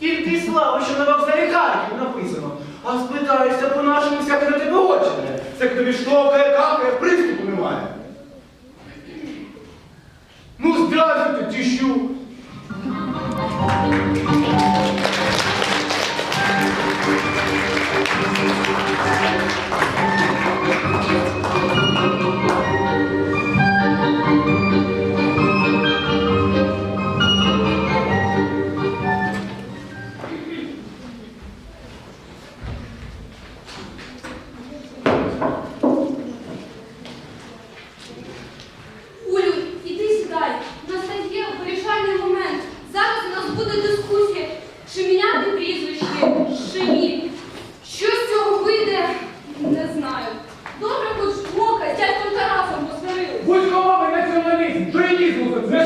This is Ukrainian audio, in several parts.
Тільки й слава, що на вокзалі Харків написано. А спитаєшся по-нашому, всяке на тебе очі. Це тобі штовкає, какає, приступу немає.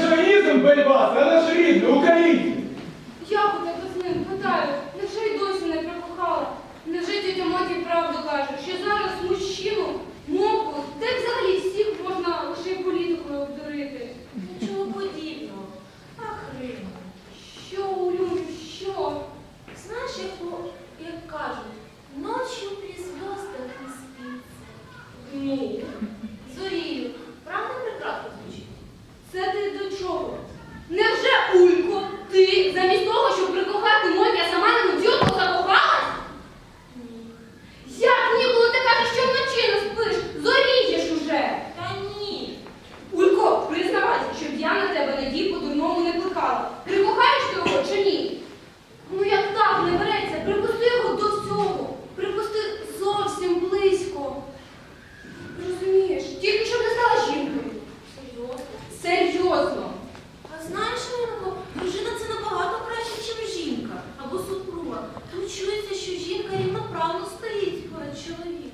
Це шовінізм, Бельбас, а наш рідний, українці. Я у тебе з ним питаю, невже й досі не прикохала? Невже тітя Моті правду каже, що зараз мужчину, моку, та й взагалі всіх можна лише й політикою обдурити? Нічого подібного. Ах, Рима, Що, Улю, що? знаєш, як, о- як кажуть, ночью при звездах не спится. Ну, Зорію, правда прекрасно звучить? це ти до чого? Невже Улько, ти замість того, щоб прикохати Моті, а сама на нудьотку закохалась? Ні. Як ні, коли ти кажеш, що вночі не спиш? Зорієш уже. Та ні. Улько, признавайся, щоб я на тебе надій по-дурному не плекала. Прикохаєш ти його чи ні? Ну як так не береться, припусти його до всього. Припусти зовсім близько. Розумієш, тільки щоб не стала жінкою. Серйозно? Серйозно. А знаєш, Римко, дружина це набагато краще, ніж жінка або супруга. Тут чується, що жінка рівноправно чоловіком.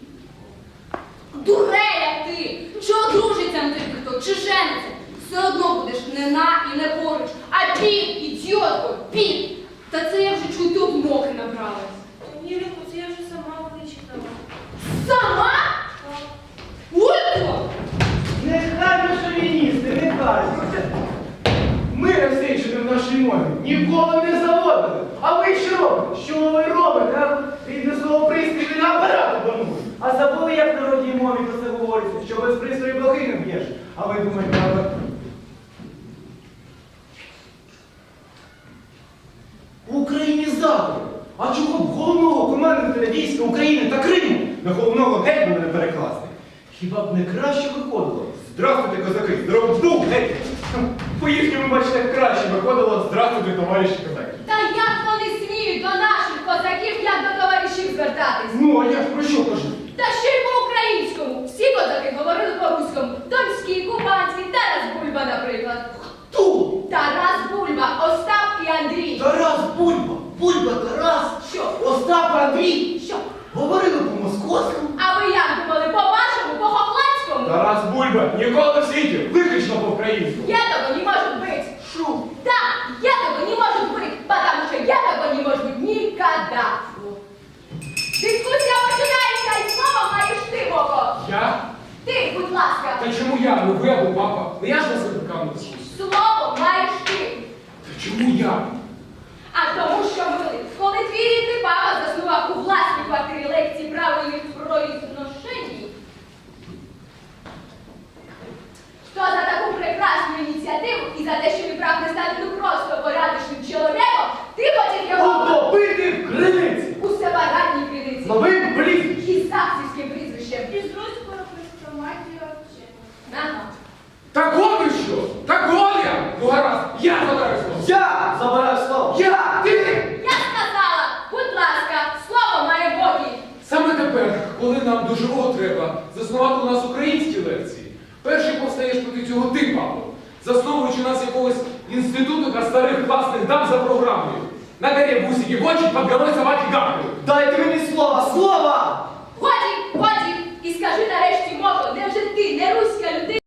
Дуреля ти! Чи одружиться на тобі хто, чи жениться? Все одно будеш не на і не поруч, а під, ідіотко, під. Та це я вже чую, ти обмоки набралась. Ні, Римко, це я вже сама вичитала. Сама? Так. Улько! Нехай ви шовіністи, нехай. Ми все в нашій мові ніколи не заводили. А ви що робите? Що ви робите? а? Рідне слово пристрій на апарат обманули. А забули, як в народній мові про це говориться, що без пристрою блохи не б'єш. А ви думаєте, але... Українізатор! А чого б головного командира війська України та Криму на головного гетьмана не перекласти? Хіба б не краще виходило? Здравствуйте, козаки! Здорово, геть! По їхньому, бачите, краще виходило Здравствуйте, товариші козаки. Та як вони сміють до наших козаків, як до товаришів звертатись? Ну, а я ж про що кажу? Та ще й по-українському. Всі козаки говорили по-руському. Донський, Кубанський, Тарас Бульба, наприклад. Хто? Тарас Бульба, Остап і Андрій. Тарас Бульба! Бульба Тарас! Що? Остап Андрій! Що? Говорили по-московському? А ви як думали, по-вашому, по-хохлацькому? Тарас Бульба ніколи в світі, виключно по-українському. Этого чому я? А тому, що ми, коли твій рідний папа заснував у власній квартирі лекції правильних произношень, живого треба заснувати у нас українські лекції, перший повстаєш проти цього ти, Павло, засновуючи нас якогось інституту та старих класних дам за програмою. На горе бусики в очі, під собаки гавкають. Дайте мені слова! Слова! Годі, годі, і скажи нарешті, мото, де вже ти не руська людина?